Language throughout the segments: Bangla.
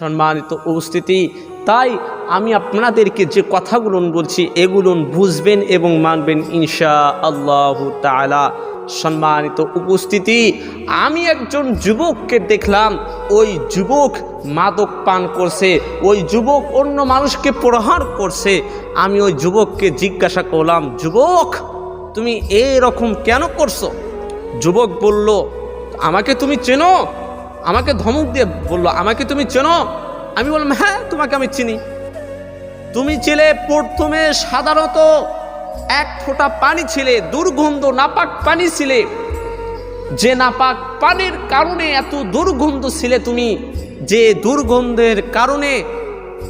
সম্মানিত উপস্থিতি। তাই আমি আপনাদেরকে যে কথাগুলো বলছি, এগুলো বুঝবেন এবং মানবেন ইনশা আল্লাহ তালা সম্মানিত উপস্থিতি, আমি একজন যুবককে দেখলাম, ওই যুবক মাদক পান করছে, ওই যুবক অন্য মানুষকে প্রহার করছে। আমি ওই যুবককে জিজ্ঞাসা করলাম, যুবক, তুমি এই রকম কেন করছ? যুবক বলল, আমাকে তুমি চেনো? আমাকে ধমক দিয়ে বলল, আমাকে তুমি চেনো? আমি বললাম হ্যাঁ তোমাকে আমি চিনি। তুমি ছিলে প্রথমে সাধারণত এক ফোঁটা পানি ছিলে, দুর্গন্ধ নাপাক পানি ছিলে। যে নাপাক পানির কারণে এত দুর্গন্ধ ছিলে তুমি, যে দুর্গন্ধের কারণে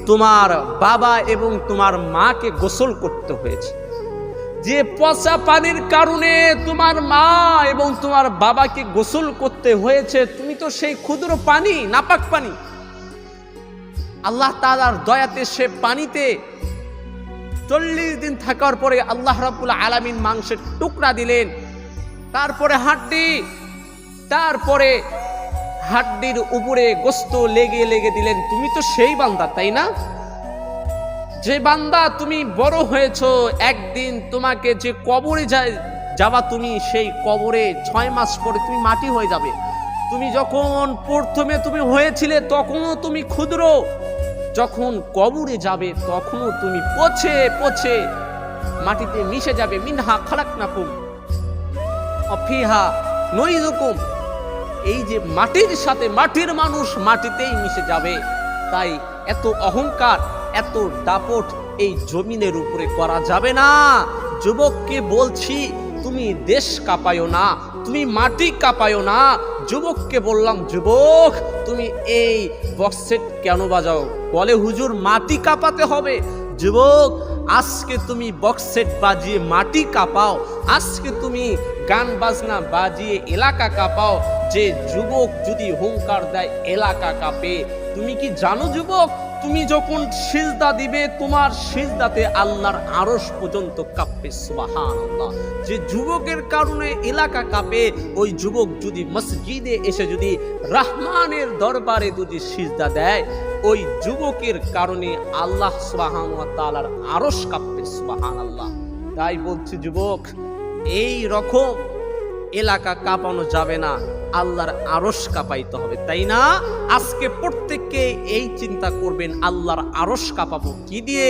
তোমার বাবা এবং তোমার মাকে গোসল করতে হয়েছে। যে পচা পানির কারণে তোমার মা এবং তোমার বাবাকে গোসল করতে হয়েছে, তুমি তো সেই ক্ষুদ্র পানি, নাপাক পানি। আল্লাহ তালার দয়াতে সে পানিতে চল্লিশ দিন থাকার পরে আল্লাহ রাবুল আলামিন মাংসের টুকরা দিলেন। তারপরে হাড্ডি, তারপরে হাড্ডির উপরে গোস্ত লেগে লেগে দিলেন। তুমি তো সেই বান্দা, তাই না? যে বান্দা তুমি বড় হয়েছ, একদিন তোমাকে যে কবরে যায় যাবা তুমি, সেই কবরে ছয় মাস পরে তুমি মাটি হয়ে যাবে। তুমি যখন প্রথমে তুমি হয়েছিলে, তখনও তুমি ক্ষুদ্র। যখন কবরে যাবে, তখনও তুমি পচে পচে মাটিতে মিশে যাবে। মিনহা খালাক নাকুম অফিহা নইজুকুম। এই যে মাটির সাথে মাটির মানুষ মাটিতেই মিশে যাবে, তাই এত অহংকার। এত দাপট এই জমিনের উপরে করা যাবে না। যুবককে বলছি, তুমি দেশ কাঁপায়ো না, তুমি মাটি কাঁপায়ো না। যুবককে বললাম, যুবক, তুমি এই বক্সেট কেন বাজাও? বলে, হুজুর, মাটি কাঁপাতে হবে। যুবক, আজকে তুমি বক্সেট বাজিয়ে মাটি কাঁপাও, আজকে তুমি গান বাজনা বাজিয়ে এলাকা কাঁপাও, যে যুবক যদি হুঙ্কার দেয় এলাকা কাঁপে, তুমি কি জানো যুবক? তুমি যখন সিজদা দিবে, তোমার সিজদাতে আল্লাহর আরশ পর্যন্ত কাঁপবে, সুবহানাল্লাহ। যে যুবকের কারণে এলাকা কাঁপে, ওই যুবক যদি মসজিদে এসে যদি রহমানের দরবারে যদি সিজদা দেয়, ওই যুবকের কারণে আল্লাহ সুবাহান তালার আরস কাঁপবে সুবাহান আল্লাহ তাই বলছি, যুবক, এই রকম এলাকা কাঁপানো যাবে না, আল্লাহর আরস কাঁপাইতে হবে, তাই না? আজকে প্রত্যেককে এই চিন্তা করবেন, আল্লাহর আরস কাঁপাবো কি দিয়ে?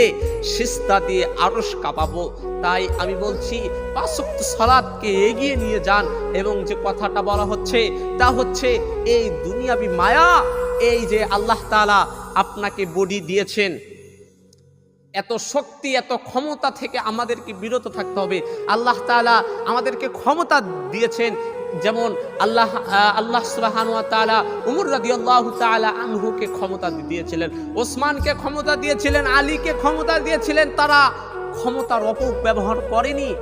সিস্তা দিয়ে আরস কাঁপাবো। তাই আমি বলছি পাঁচক্ত সালাদকে এগিয়ে নিয়ে যান এবং যে কথাটা বলা হচ্ছে, তা হচ্ছে এই দুনিয়াবি মায়া, এই যে আল্লাহ তাআলা আপনাকে বডি দিয়েছেন এত শক্তি, এত ক্ষমতা থেকে আমাদেরকে বিরত থাকতে হবে। আল্লাহ তাআলা আমাদেরকে ক্ষমতা দিয়েছেন। যেমন আল্লাহ আল্লাহ সুবহানাহু তালা উমর রাদিয়াল্লাহু তাআলা আনহুকে ক্ষমতা দিয়েছিলেন। ওসমানকে ক্ষমতা দিয়েছিলেন, আলীকে ক্ষমতা দিয়েছিলেন। তারা ক্ষমতার অপব্যবহার করেনি।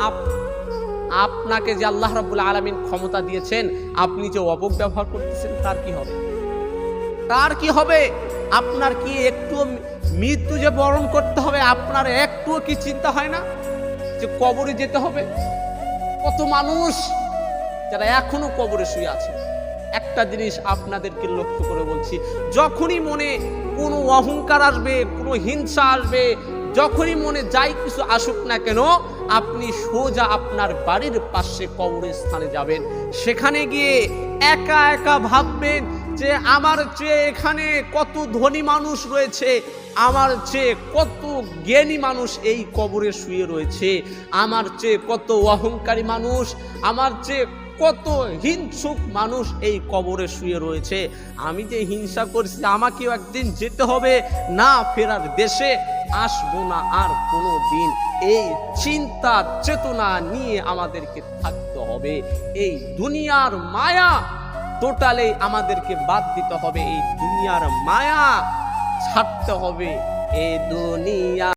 আপ, আপনাকে যে আল্লাহ রাব্বুল আলামিন ক্ষমতা দিয়েছেন, আপনি যে অপব্যবহার করতেছেন, তার কি হবে? তার কি হবে? আপনার কি একটু মৃত্যু যে বরণ করতে হবে, আপনার একটুও কি চিন্তা হয় না? যে কবরে যেতে হবে? কত মানুষ যারা এখনও কবরে শুয়ে আছে। একটা জিনিস আপনাদেরকে লক্ষ্য করে বলছি, যখনই মনে কোনো অহংকার আসবে, কোনো হিংসা আসবে, যখনই মনে যাই কিছু আসুক না কেন, আপনি সোজা আপনার বাড়ির পাশে কবরের স্থানে যাবেন। সেখানে গিয়ে একা একা ভাববেন যে আমার চেয়ে এখানে কত ধনী মানুষ রয়েছে, আমার চেয়ে কত জ্ঞানী মানুষ এই কবরে শুয়ে রয়েছে, আমার চেয়ে কত অহংকারী মানুষ, আমার চেয়ে কত হিংসুক মানুষ এই কবরে শুয়ে রয়েছে। আমি যে হিংসা করছি, আমাকেও একদিন যেতে হবে, না ফেরার দেশে আসব না আর কোনো দিন এই চিন্তা, চেতনা নিয়ে আমাদেরকে থাকতে হবে। এই দুনিয়ার মায়া টোটালে আমাদেরকে বাদ দিতে হবে এই দুনিয়ার মায়া ছাড়তে হবে এ দুনিয়া।